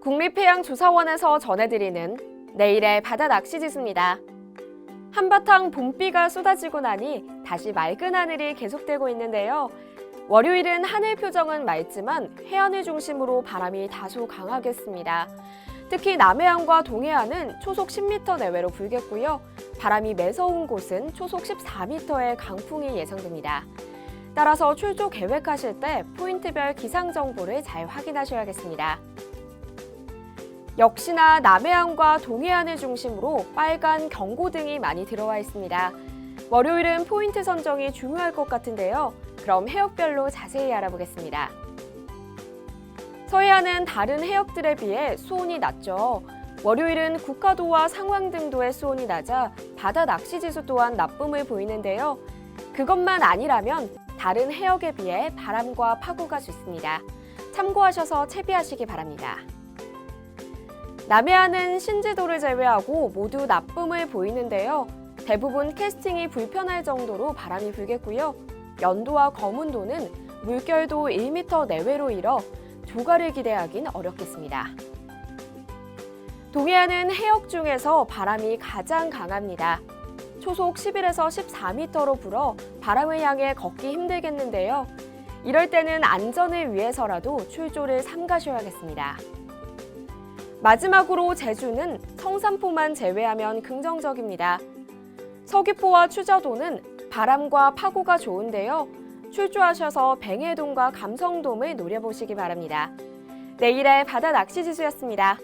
국립해양조사원에서 전해드리는 내일의 바다 낚시 지수입니다. 한바탕 봄비가 쏟아지고 나니 다시 맑은 하늘이 계속되고 있는데요. 월요일은 하늘 표정은 맑지만 해안을 중심으로 바람이 다소 강하겠습니다. 특히 남해안과 동해안은 초속 10m 내외로 불겠고요. 바람이 매서운 곳은 초속 14m의 강풍이 예상됩니다. 따라서 출조 계획하실 때 포인트별 기상 정보를 잘 확인하셔야겠습니다. 역시나 남해안과 동해안을 중심으로 빨간 경고등이 많이 들어와 있습니다. 월요일은 포인트 선정이 중요할 것 같은데요. 그럼 해역별로 자세히 알아보겠습니다. 서해안은 다른 해역들에 비해 수온이 낮죠. 월요일은 국화도와 상황 등도의 수온이 낮아 바다 낚시 지수 또한 나쁨을 보이는데요. 그것만 아니라면 다른 해역에 비해 바람과 파고가 좋습니다. 참고하셔서 채비하시기 바랍니다. 남해안은 신지도를 제외하고 모두 나쁨을 보이는데요. 대부분 캐스팅이 불편할 정도로 바람이 불겠고요. 연도와 거문도는 물결도 1m 내외로 일어 조가를 기대하긴 어렵겠습니다. 동해안은 해역 중에서 바람이 가장 강합니다. 초속 11에서 14m로 불어 바람을 향해 걷기 힘들겠는데요. 이럴 때는 안전을 위해서라도 출조를 삼가셔야겠습니다. 마지막으로 제주는 성산포만 제외하면 긍정적입니다. 서귀포와 추자도는 바람과 파고가 좋은데요. 출조하셔서 뱅해돔과 감성돔을 노려보시기 바랍니다. 내일의 바다 낚시 지수였습니다.